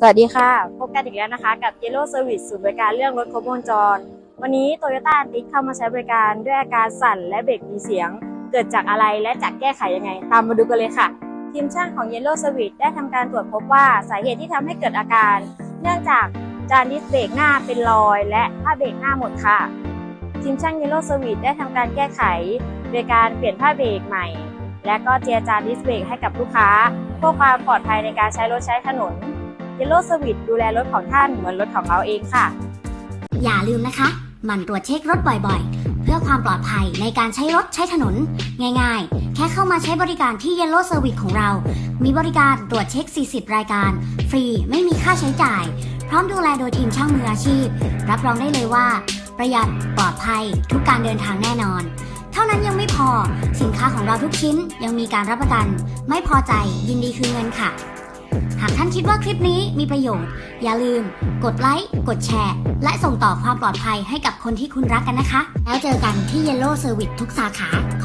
สวัสดีค่ะ พบกันอีกแล้วนะคะ กับ Yellow Service ศูนย์บริการเรื่องรถครบวงจร วันนี้ Toyota a n t i เข้ามาใช้บริการด้วยอาการสั่นและเบรกมีเสียง เกิดจากอะไรและจะแก้ไขยังไง ตามมาดูกันเลยค่ะ ทีมช่างของ Yellow Service ได้ทำการตรวจพบว่าสาเหตุที่ทำให้เกิดอาการ เนื่องจากจานดิสเบรกหน้าเป็นรอย และผ้าเบรกหน้าหมดค่ะ ทีมช่าง Yellow Service ได้ทำการแก้ไข โดยการเปลี่ยนผ้าเบรกใหม่ และก็เจียจานดิสเบรกให้กับลูกค้าเพื่อความปลอดภัยในการใช้รถใช้ถนน Yellow Service ดูแลรถของท่านเหมือนรถของเราเองค่ะ อย่าลืมนะคะหมั่นตรวจเช็ครถบ่อยๆ เพื่อความปลอดภัยในการใช้รถใช้ถนน ง่ายๆ แค่เข้ามาใช้บริการที่ Yellow Service ของเรา มีบริการตรวจเช็ค 40 รายการ ฟรีไม่มีค่าใช้จ่าย พร้อมดูแลโดยทีมช่างมืออาชีพ รับรองได้เลยว่า ประหยัดปลอดภัยทุกการเดินทางแน่นอน เท่านั้นยังไม่พอสินค้าของเราทุกชิ้นยังมีการรับประกัน ไม่พอใจยินดีคืนเงินค่ะ หากท่านคิดว่าคลิปนี้มีประโยชน์ อย่าลืม กดไลค์ กดแชร์ และส่งต่อความปลอดภัยให้กับคนที่คุณรักกันนะคะ แล้วเจอกันที่ Yellow Service ทุกสาขาข